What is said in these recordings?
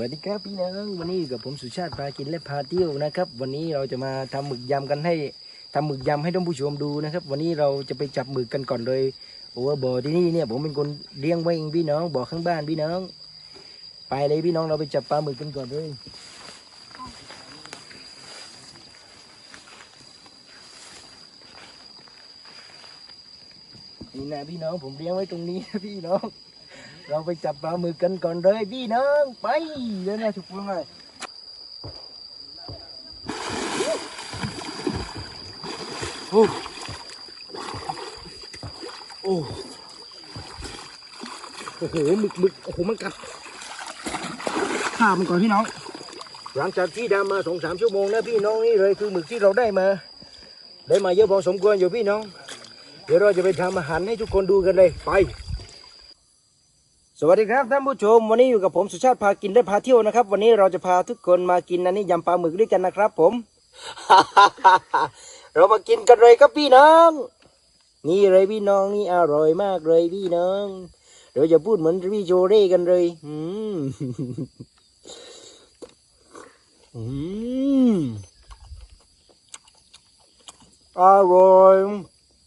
วัสดีครับพี่น้องวันนี้กับผมสุชาติพากินและพาเที่ยวนะครับ วันนี้เราจะมาทำหมึกยำกันให้ทำหมึกยำให้ท่านผู้ชมดูนะครับ วันนี้เราจะไปจับหมึกกันก่อนเลยโอ้บ่อที่นี่เนี่ยผมเป็นคนเลี้ยงไว้เองพี่น้องบ่อข้างบ้านพี่น้อง ไปเลยพี่น้องเราไปจับปลาหมึกกันก่อนเลยนี่นะพี่น้องผมเลี้ยงไว้ตรงนี้นะพี่น้อง เราไปจับปลาหมึกกันก่อนเลยพี่น้องไปเลยนะทุกคนเลยโอ้โอ้โอ้โหหมึกหมึกโอ้โหมันกัดข้ามันก่อนพี่น้อง หลังจากที่ดำมาสองสามชั่วโมงนะพี่น้องนี่เลยคือหมึกที่เราได้มา ได้มาเยอะพอสมควรอยู่พี่น้อง เดี๋ยวเราจะไปทำอาหารให้ทุกคนดูกันเลยไป สวัสดีครับท่านผู้ชมวันนี้อยู่กับผมสุชาติพากินและพาเที่ยวนะครับ วันนี้เราจะพาทุกคนมากินอันนี้ยำปลาหมึกด้วยกันนะครับ ผม เรามากินกันเลยครับพี่น้อง นี่เลยพี่น้องนี่อร่อยมากเลยพี่น้องเราจะพูดเหมือนพี่โจเร่กันเลยอืมอืมอร่อย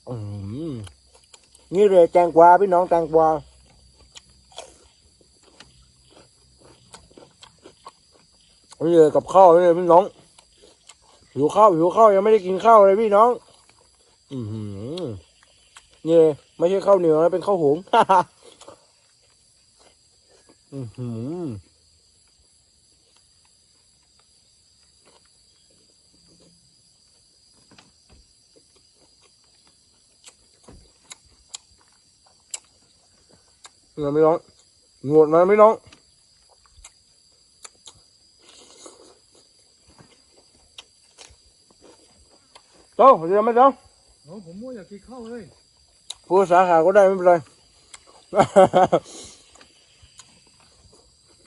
อืมนี่เลยแตงกวาพี่น้องแตงกวา นี่เลยกับข้าวนี่เลยพี่น้องหิวข้าวหิวข้าวยังไม่ได้กินข้าวเลยพี่น้อง อือหือนี่ยไม่ใช่ข้าวเหนียวนะเป็นข้าวหุงอือหือนี่พี่น้องหนวดมาพี่น้อง โต้เดี๋ยวไม่ต้องโอ้ผมว่าอยากกินข้าวเลย พูดภาษาขาก็ได้ไม่เป็นไร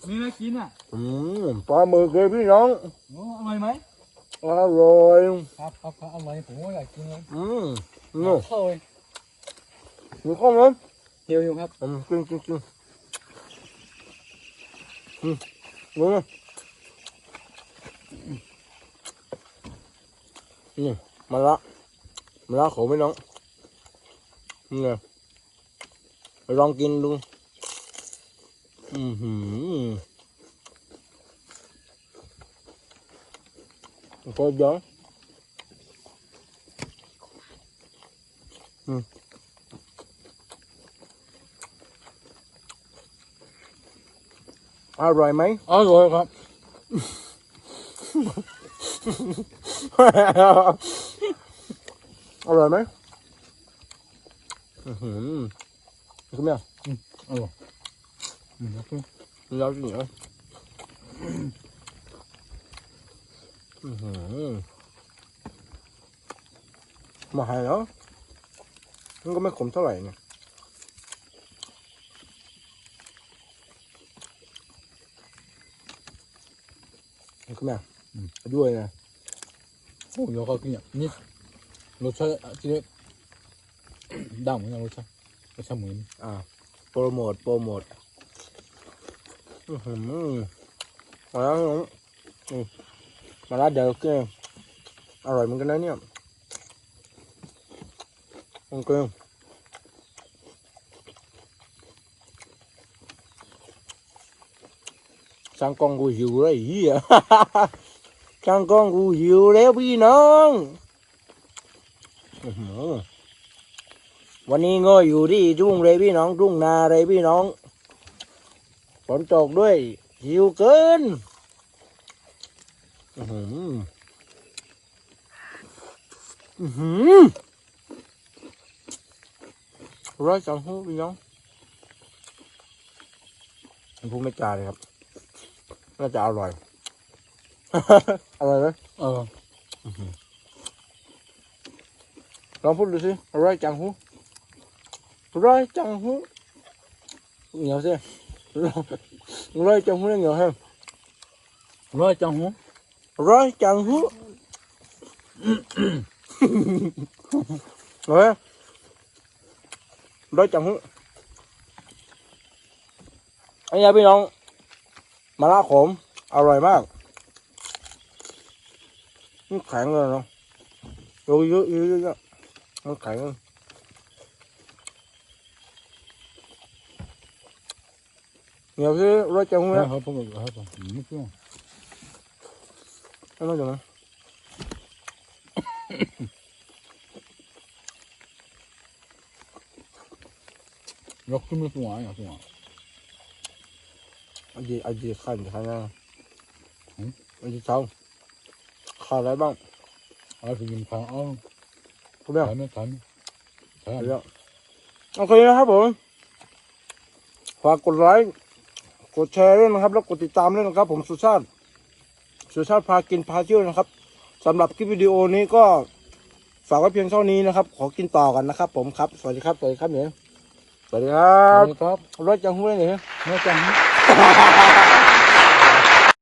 มีอะไรกินอะอืมปลาหมึกเลยพี่น้องโอ้อร่อยไหมอร่อยครับครับครับอร่อยผมว่าอยากกินเลยอืมนี่ข้าวเลยมีข้าวไหมหิวหิวครับอืมกินกินกินอืมนี่นี่ มาละมาละขอพี่น้องนี่ไงลองกินดูอือหือก็เยอะอืมอร่อยไหมอร่อยครับ อร่อยไหมอือหือคุณแม่อร่อยอืมโอเคเราจริงเหรออือหือมาหายแล้วมันก็ไม่ขมเท่าไหร่เนี่ยคุณแม่ด้วยนะโอ้เดี๋ยวเขากินอะนี่ รสชาติที่ดังเหมือนกันรสชาติรสชาติเหมือนอ่าโปรโมทโปรโมทอือหือมาแล้วน้องมาแล้วเดี๋ยวกินอร่อยเหมือนกันนะเนี่ยโอเคช่างกล้องกูหิวเลยเฮียช่างกล้องกูหิวแล้วพี่น้อง วันนี้ก็อยู่ที่ทุ่งเลยพี่น้องทุ่งนาเลยพี่น้องฝนตกด้วยหิวเกินอือหืออือหือร้อยจังหูพี่น้องพูดไม่จาเลยครับ น่าจะอร่อย อร่อยไหมเออ ลองพูดดูสิอร่อยจังหูอร่อยจังหูเหนียวสิอร่อยจังหูเหนียวแฮมอร่อยจังหูอร่อยจังหูเฮ้ยอร่อยจังหูไอ้ยาพี่น้องมะระขมอร่อยมากนี่แข็งเลยเนาะโยเยอะเยอะเยอะ เยอะมันแข็งเหนียวที่รสจังเฮ้เลยยเขาพวกเขาพวกนี่คือไม่ต้องจังนะยกขึ้นมาตัวอะตัวอันนี้อันนี้ขันขันนะหืมอันนี้เช้าขาดอะไรบ้างเอาไปกินข้าวเอา คุณแม่ทานไหมทานไหมทานเดี๋ยวโอเคนะครับผมฝากกดไลค์กดแชร์ด้วยนะครับ แล้วกดติดตามด้วยนะครับ ผมสุชาติสุชาติพากินพาเที่ยวนะครับสำหรับคลิปวิดีโอนี้ก็ฝากไว้เพียงเท่านี้นะครับ ขอกินต่อกันนะครับ ผมครับ สวัสดีครับ สวัสดีครับเนี่ยสวัสดีครับครับรถจังหู้เลยเนี่ยไม่จัง